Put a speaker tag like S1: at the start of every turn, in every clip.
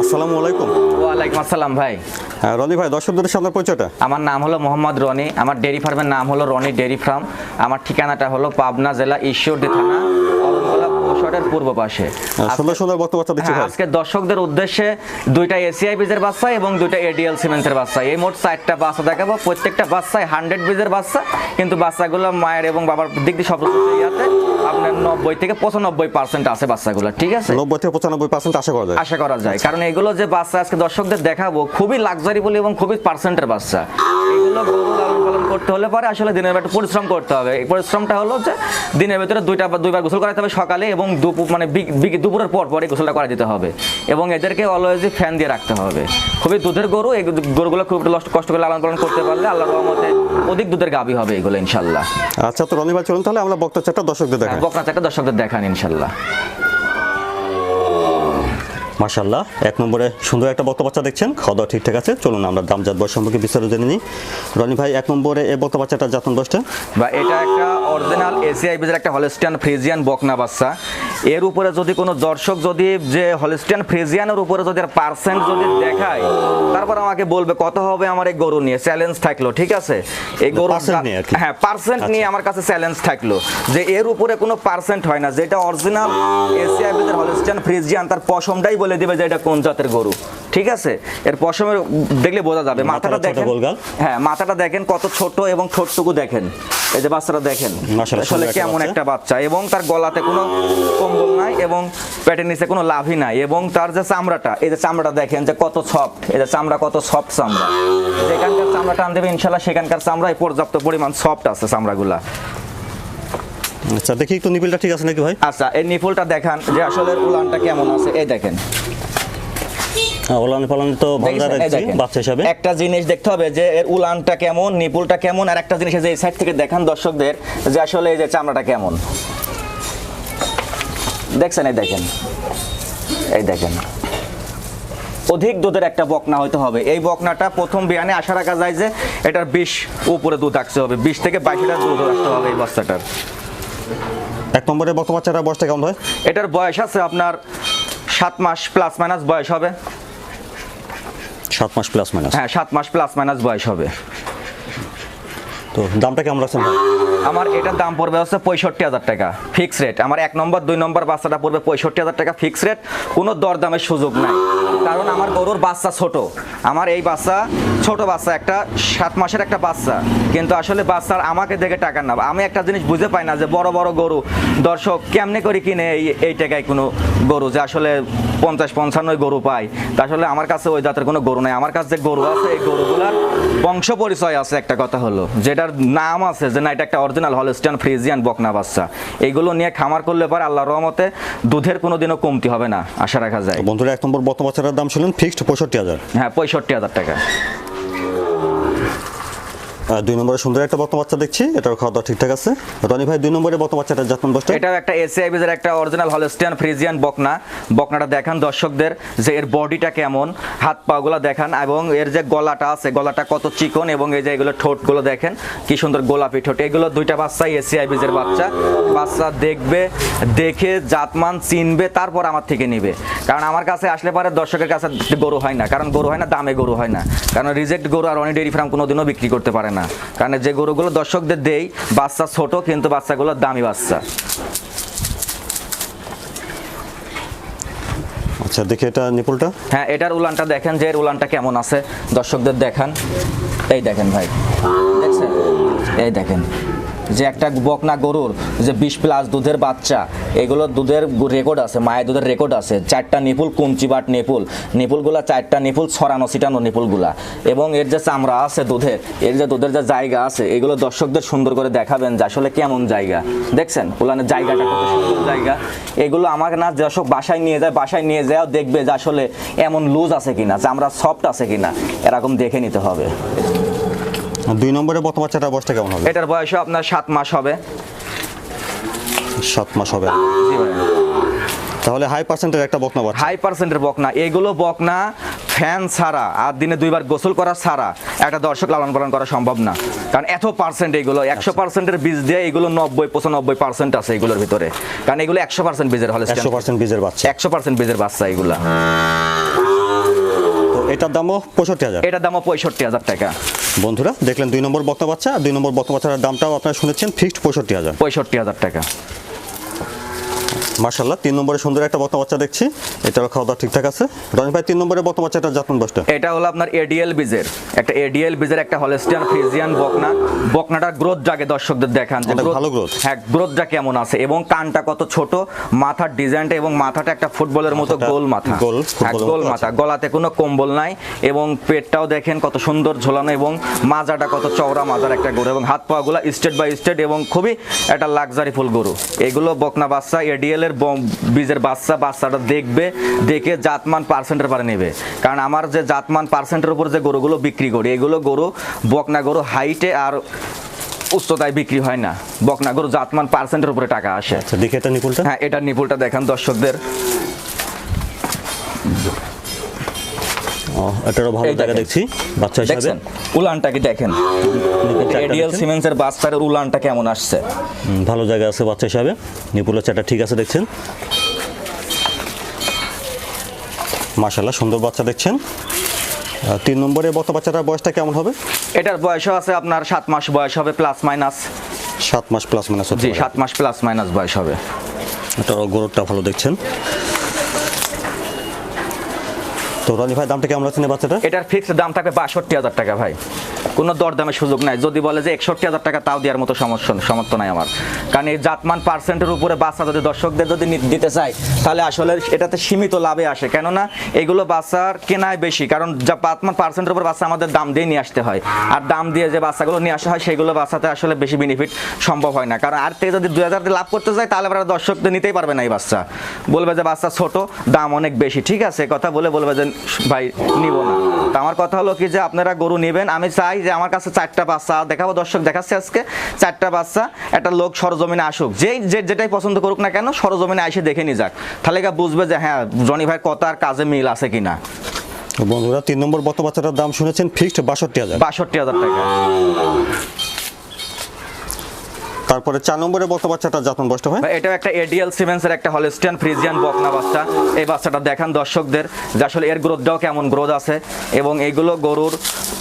S1: আসসালামু আলাইকুম।
S2: ওয়ালাইকুম আসসালাম ভাই।
S1: হ্যাঁ, রনি ভাই দর্শকদের সামনে পরিচয়টা?
S2: আমার নাম হলো মোহাম্মদ রনি আমার ডেয়ারি ফার্মের নাম হলো রনি ডেয়ারি ফার্ম। আমার ঠিকানাটা হলো পাবনা জেলা ঈশ্বরদী থানা পূর্ব পাশে।
S1: হ্যাঁ, সুন্দর সুন্দর বক্তব্য দিচ্ছি
S2: হ্যাঁ, আজকে দর্শকদের উদ্দেশ্যে দুইটা এসিআই বীজের বাচ্চা এবং দুইটা এডিএল সিমেন্টের বাচ্চা। এই মোট চারটা বাচ্চা দেখাবো। প্রত্যেকটা বাচ্চায় হান্ড্রেড বীজের বাচ্চা কিন্তু বাচ্চাগুলো মায়ের এবং বাবার দিক দিয়ে সব ইয়াতে আপনার নব্বই থেকে পঁচানব্বই পার্সেন্ট আছে বাচ্চাগুলো ঠিক আছে?
S1: নব্বই থেকে পঁচানব্বই পার্সেন্ট আশা করা যায়।
S2: আশা করা যায়। কারণ এগুলো যে বাচ্চা আজকে দর্শকদের দেখাবো খুবই লাক্সারি বলে এবং খুবই পার্সেন্টের বাচ্চা। এগুলো গরু লালন পালন করতে হলে পরে আসলে দিনের একটু পরিশ্রম করতে হবে। এই পরিশ্রমটা হলো যে দিনের ভিতরে দুইটা বা দুইবার গোসল করাতে হবে সকালে এবং দুপুর মানে দুপুরের পর পরে গোসলটা করে দিতে হবে। এবং এদেরকে অলওয়েজই ফ্যান দিয়ে রাখতে হবে। খুবই দুধের গরু এই গরুগুলো খুব কষ্ট করে লালন পালন করতে পারলে আল্লাহর রহমতে অধিক দুধের গাবি হবে এগুলো ইনশাল্লাহ
S1: আচ্ছা তো রনি ভাই চলুন তাহলে আমরা বক্তা চারটা দর্শকদের দেখাই।
S2: বকনা চারটা দর্শকদের দেখান ইনশাল্লাহ
S1: মাশাল্লাহ এক নম্বরে সুন্দর একটা বক্তা বাচ্চা দেখছেন। খাওয়া দাওয়া ঠিকঠাক আছে। চলুন আমরা দাম জাত বয়স সম্পর্কে বিস্তারিত জেনে নিই। রনি ভাই এক নম্বরে এই বক্তা বাচ্চাটা যাতন বয়সটা?
S2: বা এটা একটা অরিজিনাল এসিআই বেজের একটা হলিস্টিয়ান ফ্রিজিয়ান বকনা বাচ্চা। এর উপরে যদি কোনো দর্শক যদি যে হলিস্টিয়ান ফ্রিজিয়ানের উপরে যদি পার্সেন্ট যদি দেখায় তারপর আমাকে বলবে কত হবে আমার এই গরু নিয়ে। চ্যালেঞ্জ থাকল ঠিক আছে? এই গরু। হ্যাঁ পার্সেন্ট নিয়ে আমার কাছে চ্যালেঞ্জ থাকল যে এর উপরে কোনো পার্সেন্ট হয় না। যেটা অরিজিনাল এসিআই বেজের হলিস্টিয়ান ফ্রিজিয়ান তার পশমটাই বলে দিবে যে এটা কোন জাতের গরু। ঠিক আছে? এর পশমের দেখলে বোঝা যাবে। মাথাটা দেখেন। হ্যাঁ মাথাটা দেখেন কত ছোট এবং ঠোঁটটুকু দেখেন। এই যে বাচ্চাটা দেখেন। আসলে কেমন একটা বাচ্চা। এবং তার গলাতে কোনো কম্বল নাই এবং পেটের নিচে কোনো লাভই নাই। এবং তার যে চামড়াটা এই যে চামড়াটা দেখেন যে কত সফট। এই যে চামড়া কত সফট চামড়া। যেখানকার চামড়া টান দেবে ইনশাল্লাহ সেখানকার চামড়ায় পর্যাপ্ত পরিমাণ সফট আছে চামড়াগুলা।
S1: আচ্ছা দেখি একটু নিবিলটা ঠিক আছে নাকি ভাই?
S2: আচ্ছা এই নিপুলটা দেখান যে আসলে উলানটা কেমন আছে এই দেখেন।
S1: হ্যাঁ, ওলান তো ভালো রাখছি বাচ্চা হিসাবে।
S2: একটা জিনিস দেখতে হবে যে এর উলানটা কেমন নিপুলটা কেমন আর একটা জিনিস যে এই সাইড থেকে দেখান দর্শকদের যে আসলে এই যে চামড়াটা কেমন। দেখছেন এই দেখেন। এই দেখেন। অধিক দুধের একটা বকনা হইতে হবে। এই বকনাটা প্রথম বিয়ানে আশা রাখা যায় যে এটার বিষ উপরে দুধ আসতে হবে। বিশ থেকে বাইশ লিটার দুধ আসতে হবে এই বাচ্চাটার
S1: এক নম্বরে বক্তা বাচ্চাটা বয়সটা কেমন হয়।
S2: এটার বয়স আছে আপনার সাত মাস প্লাস মাইনাস বয়স হবে।
S1: সাত মাস প্লাস মাইনাস
S2: হ্যাঁ সাত মাস প্লাস মাইনাস বয়স হবে।
S1: তো দামটা কেমন রাখছেন ভাই?
S2: আমার এটার দাম পড়বে হচ্ছে পঁয়ষট্টি হাজার টাকা ফিক্স রেট আমার এক নম্বর দুই নম্বর বাচ্চাটা পড়বে পঁয়ষট্টি হাজার টাকা ফিক্স রেট কোনো দরদামের সুযোগ নাই। কারণ আমার গরুর বাচ্চা ছোট। আমার এই বাচ্চা ছোট বাচ্চা একটা সাত মাসের একটা বাচ্চা। কিন্তু আসলে বাচ্চার আমাকে দেখে টাকা না। আমি একটা জিনিস বুঝে পাই না যে বড় বড় গরু দর্শক কেমনে করে কিনে এই এই টাকায় কোনো গরু যে আসলে পঞ্চাশ পঞ্চান্ন গরু পাই তা আসলে আমার কাছে ওই জাতের কোনো গরু নাই। আমার কাছে যে গরু আছে এই গরুগুলার বংশ পরিচয় আছে একটা কথা হলো। যেটার নাম আছে যে না এটা একটা অরিজিনাল হলস্টিয়ান ফ্রিজিয়ান বকনা বাচ্চা। এইগুলো নিয়ে খামার করলে পরে আল্লাহর রহমতে দুধের কোনো দিনও কমতি হবে না আশা রাখা যায়।
S1: বন্ধুরা এক নম্বর বাচ্চাটার দাম শুনলেন ফিক্সড পঁয়ষট্টি হাজার।
S2: হ্যাঁ পঁয়ষট্টি হাজার টাকা।
S1: দুই নম্বরে সুন্দর একটা বক্তা বাচ্চা দেখছি এটার খাওয়া দাওয়া ঠিকঠাক আছে। রনি ভাই, দুই নম্বরে বক্তা বাচ্চাটার যত্ন বয়সটা?
S2: এটাও একটা এসিআই বেজের একটা অরিজিনাল হলস্টিয়ান ফ্রিজিয়ান বকনা। বকনাটা দেখান দর্শকদের যে এর বডিটা কেমন, হাত পাগুলো দেখান, এবং এর যে গলাটা আছে, গলাটা কত চিকন, এবং এই যে এগুলো ঠোঁটগুলো দেখেন, কি সুন্দর গোলাপি ঠোঁট। এগুলো দুইটা বাচ্চাই এসিআই বেজের বাচ্চা। বাচ্চা দেখবে, দেখে জাতমান চিনবে, তারপর আমার থেকে নিবে। কারণ আমার কাছে আসলে পরে দর্শকের কাছে গরু হয় না, কারণ গরু হয় না, দামে গরু হয় না। কারণ রিজেক্ট গরু আর অনেক ডেয়ারি ফার্ম কোনোদিনও বিক্রি করতে পারে না। কারণ যে গরুগুলো দর্শকদের দেই বাচ্চা ছোট কিন্তু বাচ্চাগুলো দামি বাচ্চা।
S1: আচ্ছা দেখি এটা নিপুলটা।
S2: হ্যাঁ এটার উলানটা দেখেন যে এর উলানটা কেমন আছে। দর্শকদের দেখান। এই দেখেন ভাই। দেখছেন? এই দেখেন। যে একটা বকনা গরুর যে বিশ প্লাস দুধের বাচ্চা, এগুলো দুধের রেকর্ড আছে, মায়ের দুধের রেকর্ড আছে। চারটা নিপুল কুঞ্চি বাট নিপুল। নিপুলগুলা চারটা নিপুল, ছড়ানো ছিটানো নিপুলগুলা। এবং এর যে চামড়া আছে দুধের এর যে দুধের যে জায়গা আছে, এগুলো দর্শকদের সুন্দর করে দেখাবেন যে আসলে কেমন জায়গা। দেখছেন? উলানের জায়গাটা কত সুন্দর জায়গা। এগুলো আমাকে না দর্শক বাসায় নিয়ে যায়, বাসায় নিয়ে যাও, দেখবে যে আসলে এমন লুজ আছে কিনা, চামড়া সফট আছে কিনা। এরকম দেখে নিতে হবে।
S1: দুই নম্বরে বক্তা বাচ্চাটার বয়সটা কেমন হবে?
S2: এটার বয়স আপনার সাত মাস হবে।
S1: সাত মাস হবে।
S2: জি ভাই
S1: তাহলে হাই পার্সেন্টের একটা বকনা বাচ্চা।
S2: হাই পার্সেন্টের বকনা। এগুলো বকনা ফ্যান ছাড়া আর দিনে দুইবার গোসল করা ছাড়া একটা দর্শক লালন পালন করা সম্ভব না। কারণ এত পার্সেন্ট এগুলো একশো পার্সেন্টের বীজ দিয়ে এগুলো নব্বই পঁচানব্বই পার্সেন্ট আছে এগুলোর ভিতরে। কারণ এগুলো একশো পার্সেন্ট বীজের হলে
S1: একশো পার্সেন্ট বীজের বাচ্চা।
S2: একশো পার্সেন্ট বীজের বাচ্চা এগুলা।
S1: এটার দামও পঁয়ষট্টি হাজার।
S2: এটার দামও পঁয়ষট্টি হাজার টাকা।
S1: বন্ধুরা দেখলেন দুই নম্বর বক্তা বাচ্চা দুই নম্বর বক্তা বাচ্চার দামটাও আপনারা শুনেছেন ফিক্সড পঁয়ষট্টি হাজার।
S2: পঁয়ষট্টি হাজার টাকা।
S1: মার্শাল্লাহ তিন নম্বরে সুন্দর একটা বক্তা বাচ্চা দেখছি। এটারও খাওয়া দাওয়া ঠিকঠাক আছে। রনি ভাই তিন নম্বরে বক্তা বাচ্চাটা জাতমান বসটা
S2: এটা হলো আপনার এডিএল বিজের। একটা এডিএল বিজের একটা হলেস্টিয়ান ফ্রিজিয়ান বকনা। বকনাটার গ্রোথ জাগে দর্শকদের দেখান যে
S1: ভালো growth।
S2: হ্যাঁ গ্রোথটা কেমন আছে এবং কানটা কত ছোট মাথার ডিজাইনটা এবং মাথাটা একটা ফুটবলের মতো গোল মাথা।
S1: গোল,
S2: হ্যাঁ, গোল মাথা। গলাতে কোনো কম্বল নাই এবং পেটটাও দেখেন কত সুন্দর ঝোলানো এবং মাজাটা কত চওড়া মাজার একটা গরু এবং হাত পাগুলো স্টেট বাই স্টেট এবং খুবই একটা লাক্সারি ফুল গরু। এগুলো বকনা বাচ্চা এডিএল বম- বীজের বাচ্চা বাচ্চাটা দেখবে দেখে জাতমান পার্সেন্টের পরে নেবে। কারণ আমার যে জাতমান পার্সেন্টের উপর যে গরুগুলো বিক্রি করি এগুলো গরু বকনা গরু হাইটে আর উচ্চতায় বিক্রি হয় না। বকনা গরু জাতমান পার্সেন্টের উপরে টাকা আসে।
S1: আচ্ছা দেখে এটা নিপুলটা।
S2: হ্যাঁ এটা নিপুলটা দেখান দর্শকদের।
S1: এটারও ভালো জায়গা দেখছি বাচ্চা হিসাবে।
S2: উলানটা কি দেখেন। এডিএল সিমেন্সের বাচ্চার উলানটা কেমন আসছে?
S1: ভালো জায়গা আছে বাচ্চা হিসাবে। নিপুলের চাটা ঠিক আছে দেখছেন। মাশাল্লাহ সুন্দর বাচ্চা দেখছেন। তিন নম্বরে বত বাচ্চাটার বয়সটা কেমন হবে?
S2: এটার বয়সও আছে আপনার সাত মাস বয়স হবে প্লাস মাইনাস
S1: সাত মাস প্লাস মাইনাস
S2: জি সাত মাস প্লাস মাইনাস বয়স হবে।
S1: এটার গরুরটা ভালো দেখছেন। তো রনি ভাই, দামটা কেমন লাগছে বাচ্চাটা
S2: এটার ফিক্সড দাম থাকবে বাষট্টি হাজার টাকা ভাই। কোনো দরদামের সুযোগ নাই। যদি বলে যে একষট্টি হাজার টাকা, তাও দেওয়ার মতো সমস্যা সমর্থ নাই আমার। কারণ এই জাতমান পার্সেন্টের উপরে বাচ্চা যদি দর্শকদের যদি দিতে চাই তাহলে আসলে এটাতে সীমিত লাভে আসে। কেননা এগুলো বাচ্চার কেনায় বেশি। কারণ যা জাতমান পার্সেন্টের উপর বাচ্চা আমাদের দাম দিয়ে নিয়ে আসতে হয়। আর দাম দিয়ে যে বাচ্চাগুলো নিয়ে আসা হয়, সেগুলো বাচ্চাতে আসলে বেশি বেনিফিট সম্ভব হয় না। কারণ আর থেকে যদি দুই হাজার লাভ করতে চাই তাহলে আমরা দর্শকদের নিতেই পারবে না এই বাচ্চা। বলবে যে বাচ্চা ছোট, দাম অনেক বেশি। ঠিক আছে কথা বলে বলবে যে ভাই নিব না। তো আমার কথা হলো কি যে আপনারা গরু নেবেন আমি চাই যে আমার কাছে চারটা বাচ্চা দেখাবো দর্শক দেখাচ্ছে আজকে চারটা বাচ্চা একটা লোক সরজমিনে আসুক। যেই যে যেটাই পছন্দ করুক না কেন সরজমিনে এসে দেখে নিয়ে যাক। তাহলে বুঝবে যে হ্যাঁ জনি ভাই কত আর কাজে মিল আছে কিনা।
S1: বন্ধুরা তিন নম্বর বত বাচ্চাটার দাম শুনেছেন ফিক্সড বাষট্টি হাজার।
S2: বাষট্টি হাজার টাকা।
S1: তারপরে চার নম্বরে বত বাচ্চাটার যত্ন বয়সটা হয়
S2: এটাও একটা এডিএল সিমেন্সের একটা হলিস্টিয়ান ফ্রিজিয়ান বকনা বাচ্চা। এই বাচ্চাটা দেখান দর্শকদের যে আসলে এর গ্রোথটাও কেমন গ্রোথ আছে। এবং এইগুলো গরুর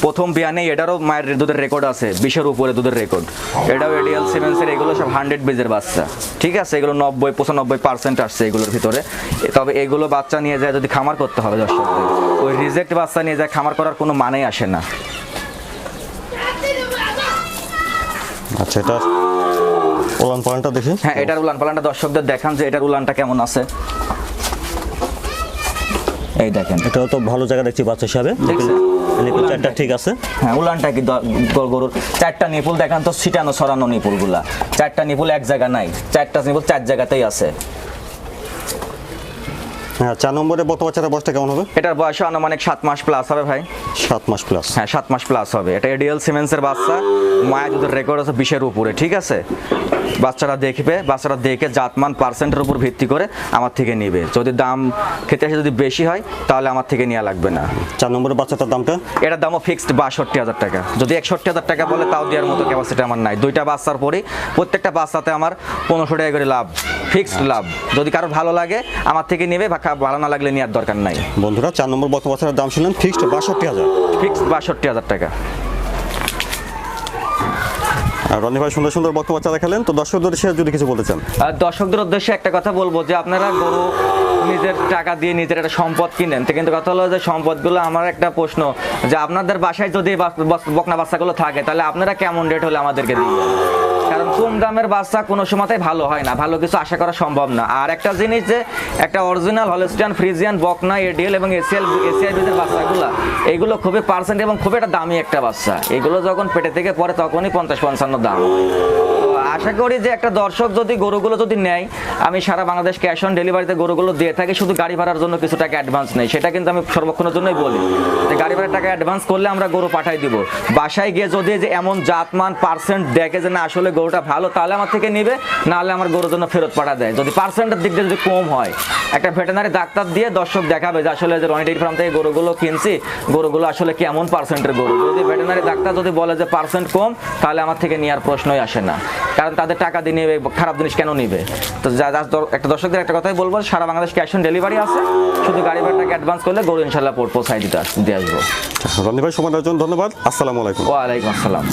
S2: প্রথম বিয়ানে এটারও মায়ের দুধের রেকর্ড আছে বিশের উপরে দুধের রেকর্ড। এটাও এডিএল সিমেন্সের এগুলো সব হান্ড্রেড বীজের বাচ্চা। ঠিক আছে এগুলো নব্বই পঁচানব্বই পার্সেন্ট আসছে এগুলোর ভিতরে। তবে এগুলো বাচ্চা নিয়ে যায় যদি খামার করতে হবে দর্শকদের। ওই রিজেক্ট বাচ্চা নিয়ে যায় খামার করার কোনো মানেই আসে না।
S1: আচ্ছা এটা ওলান পালানটা দেখি।
S2: হ্যাঁ এটার উলান পালানটা দর্শকদের দেখান যে এটার উলানটা কেমন আছে। এই দেখেন।
S1: এটাও তো ভালো জায়গা দেখছি বাচ্চা হিসাবে।
S2: দেখছেন?
S1: নিপুল চারটা ঠিক আছে।
S2: হ্যাঁ উলানটা কি গরুর? চারটা নিপুল দেখান তো ছিটানো ছড়ানো নিপুলগুলা। চারটা নিপুল এক জায়গা নাই। চারটা নিপুল চার জায়গাতেই আছে।
S1: হ্যাঁ চার নম্বরে বত বাচ্চাটার বয়সটা কেমন হবে?
S2: এটার বয়স আনুমানিক সাত মাস প্লাস হবে ভাই।
S1: সাত মাস প্লাস
S2: হ্যাঁ সাত মাস প্লাস হবে। এটা এডিএল সিমেন্সের বাচ্চা। মায়া দুধের রেকর্ড আছে বিশের উপরে ঠিক আছে? বাচ্চারা দেখবে বাচ্চারা দেখে জাতমান পার্সেন্টের উপর ভিত্তি করে আমার থেকে নিবে। যদি দাম খেতে আসে যদি বেশি হয় তাহলে আমার থেকে নেওয়া লাগবে না।
S1: চার নম্বরে বাচ্চাটার দামটা?
S2: এটার দামও ফিক্সড বাষট্টি হাজার টাকা। যদি একষট্টি হাজার টাকা বলে তাও দেওয়ার মতো ক্যাপাসিটি আমার নাই। দুইটা বাচ্চার পরেই প্রত্যেকটা বাচ্চাতে আমার পনেরোশো টাকা করে লাভ ফিক্সড লাভ। যদি কারোর ভালো লাগে আমার থেকে নেবে বা ভালো না লাগলে নেওয়ার দরকার নাই।
S1: বন্ধুরা চার নম্বর বত বাচ্চাটার দাম শুনলেন ফিক্সড বাষট্টি হাজার।
S2: ফিক্সড বাষট্টি হাজার টাকা।
S1: আর রনি ভাই সুন্দর সুন্দর বক্তব্য দেখালেন তো দর্শকদের সে যদি কিছু বলতে চান।
S2: দর্শকদের উদ্দেশ্যে একটা কথা বলব যে আপনারা গরু নিজের টাকা দিয়ে নিজের একটা সম্পদ কিনেন। তো কিন্তু কথা হলো যে সম্পদগুলো আমার একটা প্রশ্ন, যে আপনাদের বাসায় যদি বকনা বাচ্চাগুলো থাকে, তাহলে আপনারা কেমন রেট হলে আমাদেরকে দিবেন? কম দামের বাচ্চা কোনো সময়তে ভালো হয় না, ভালো কিছু আশা করা সম্ভব না। আর একটা জিনিস যে, একটা অরিজিনাল হলস্টিয়ান ফ্রিজিয়ান বকনা এডিএল এবং এসিএল এসিআই বিদের বাচ্চাগুলো, এগুলো খুবই পার্সেন্ট এবং খুব একটা দামি একটা বাচ্চা। এগুলো যখন পেটে থেকে পরে তখনই পঞ্চাশ পঞ্চান্ন দাম। আশা করি যে একটা দর্শক যদি গরুগুলো যদি নেয়, আমি সারা বাংলাদেশ ক্যাশ অন ডেলিভারিতে গরুগুলো দিয়ে থাকি, শুধু গাড়ি ভাড়ার জন্য কিছু টাকা অ্যাডভান্স নেই। সেটা কিন্তু আমি সর্বক্ষণের জন্যই বলি। যে গাড়ি ভাড়ার টাকা অ্যাডভান্স করলে আমরা গরু পাঠাই দিব। বাসায় গিয়ে যদি যে এমন জাতমান পার্সেন্ট দেখে যে না, আসলে গরুটা ভালো, তাহলে আমার থেকে নিবে, নাহলে আমার গরুর জন্য ফেরত পাঠা দেয়। যদি পার্সেন্টের দিক দিয়ে যদি কম হয়, একটা ভেটেনারি ডাক্তার দিয়ে দর্শক দেখাবে যে আসলে যে রনি ফার্ম থেকে গরুগুলো কিনছি, গরুগুলো আসলে কেমন পার্সেন্টের গরু? যদি ভেটেনারি ডাক্তার যদি বলে যে পার্সেন্ট কম, তাহলে আমার থেকে নেওয়ার প্রশ্নই আসে না। তাদের টাকা দিয়ে নেবে খারাপ জিনিস কেন নিবে? তো যা যা একটা দর্শকদের একটা কথাই বলব সারা বাংলাদেশ ক্যাশ অন ডেলিভারি আছে। শুধু গাড়ি ভাড়াটাকে অ্যাডভান্স করলে গরু ইনশাল্লাহ পড়ব পৌঁছায় দিতে দিয়ে আসব।
S1: রনি ভাই সময় দেওয়ার জন্য ধন্যবাদ। আসসালামু আলাইকুম।
S2: ওয়ালাইকুম আসসালাম।